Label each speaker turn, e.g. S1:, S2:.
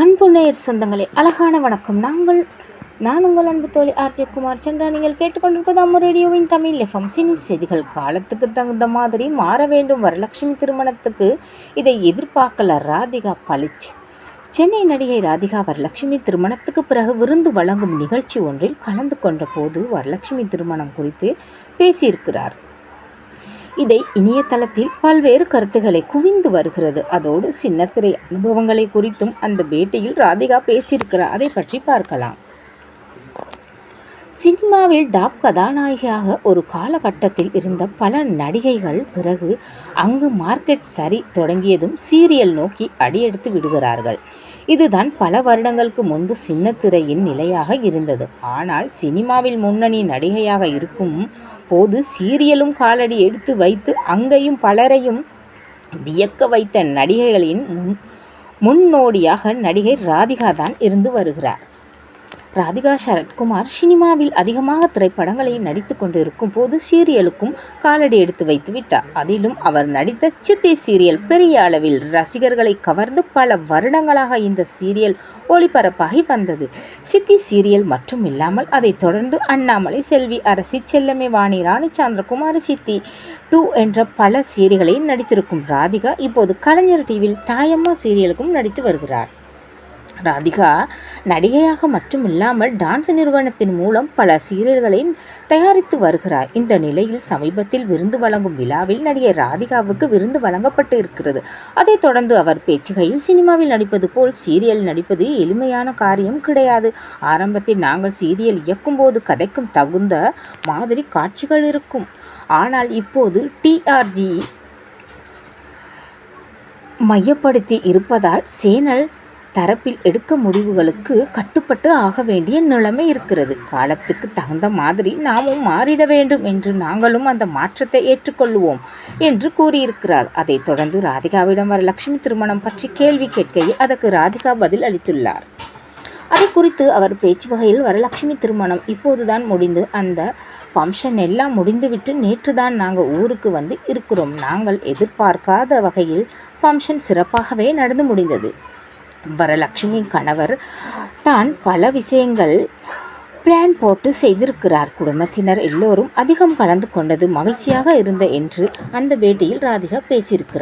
S1: அன்பு நேயர் சொந்தங்களே அழகான வணக்கம். நாங்கள் நான் உங்கள் அன்பு தோழி ஆர்ஜே குமார் சென்றா. நீங்கள் கேட்டுக்கொண்டிருப்பது அம்மு ரேடியோவின் தமிழ் எஃப்எம் சினி செய்திகள் காலத்துக்கு தகுந்த மாதிரி மாற வேண்டும். வரலட்சுமி திருமணத்துக்கு இதை எதிர்பார்க்கல ராதிகா பளிச்சு. சென்னை நடிகை ராதிகா வரலட்சுமி திருமணத்துக்கு பிறகு விருந்து வழங்கும் நிகழ்ச்சி ஒன்றில் கலந்து கொண்ட போது வரலட்சுமி திருமணம் குறித்து பேசியிருக்கிறார். இதை இணையதளத்தில் பல்வேறு கருத்துக்களை குவிந்து வருகிறது. அதோடு சின்னத்திரை அனுபவங்களை குறித்தும் அந்த பேட்டியில் ராதிகா பேசியிருக்கிறார். அதை பற்றி பார்க்கலாம். சினிமாவில் டாப் கதாநாயகியாக ஒரு காலகட்டத்தில் இருந்த பல நடிகைகள் பிறகு அங்கு மார்க்கெட் சரி தொடங்கியதும் சீரியல் நோக்கி அடியெடுத்து விடுகிறார்கள். இதுதான் பல வருடங்களுக்கு முன்பு சின்னத்திரையின் நிலையாக இருந்தது. ஆனால் சினிமாவில் முன்னணி நடிகையாக இருக்கும் போது சீரியலும் காலடி எடுத்து வைத்து அங்கேயும் பலரையும் வியக்க வைத்த நடிகைகளின் முன் முன்னோடியாக நடிகை ராதிகா தான் இருந்து வருகிறார். ராதிகா சரத்குமார் சினிமாவில் அதிகமாக திரைப்படங்களில் நடித்து கொண்டிருக்கும் போது சீரியலுக்கும் காலடி எடுத்து வைத்து விட்டார். அதிலும் அவர் நடித்த சித்தி சீரியல் பெரிய அளவில் ரசிகர்களை கவர்ந்து பல வருடங்களாக இந்த சீரியல் ஒளிபரப்பாகி வந்தது. சித்தி சீரியல் மட்டும் இல்லாமல் அதை தொடர்ந்து அண்ணாமலை செல்வி அரசி செல்லமே வாணி ராணி சந்திரகுமார் சித்தி டூ என்ற பல சீரியல்களில் நடித்திருக்கும் ராதிகா இப்போது கலைஞர் டிவியில் தாயம்மா சீரியலுக்கும் நடித்து வருகிறார். ராதிகா நடிகையாக மட்டுமில்லாமல் டான்ஸ் நிறுவனத்தின் மூலம் பல சீரியல்களை தயாரித்து வருகிறார். இந்த நிலையில் சமீபத்தில் விருந்து வழங்கும் விழாவில் நடிகை ராதிகாவுக்கு விருந்து வழங்கப்பட்டு இருக்கிறது அதைத் தொடர்ந்து அவர் பேச்சுகையில் சினிமாவில் நடிப்பது போல் சீரியல் நடிப்பது எளிமையான காரியம் கிடையாது. ஆரம்பத்தில் நாங்கள் சீரியல் இயக்கும்போது கதைக்கும் தகுந்த மாதிரி காட்சிகள் இருக்கும். ஆனால் இப்போது டிஆர்ஜி மையப்படுத்தி இருப்பதால் சேனல் தரப்பில் எடுக்க முடிவுகளுக்கு கட்டுப்பட்டு ஆக வேண்டிய நிலைமை இருக்கிறது. காலத்துக்கு தகுந்த மாதிரி நாமும் மாறிட வேண்டும் என்று நாங்களும் அந்த மாற்றத்தை ஏற்றுக்கொள்வோம் என்று கூறியிருக்கிறார். அதைத் தொடர்ந்து ராதிகாவிடம் வர லட்சுமி திருமணம் பற்றி கேள்வி கேட்கையில் அதற்கு ராதிகா பதில் அளித்துள்ளார். அதை குறித்து அவர் பேச்சு வகையில் வரலட்சுமி திருமணம் இப்போதுதான் முடிந்து அந்த ஃபங்க்ஷன் எல்லாம் முடிந்துவிட்டு நேற்று தான் நாங்கள் ஊருக்கு வந்து இருக்கிறோம். நாங்கள் எதிர்பார்க்காத வகையில் ஃபங்க்ஷன் சிறப்பாகவே நடந்து முடிந்தது. வரலட்சுமியின் கணவர் தான் பல விஷயங்கள் பிளான் போட்டு செய்திருக்கிறார். குடும்பத்தினர் எல்லோரும் அதிகம் கலந்து கொண்டது மகிழ்ச்சியாக இருந்த என்று அந்த பேட்டியில் ராதிகா பேசியிருக்கிறார்.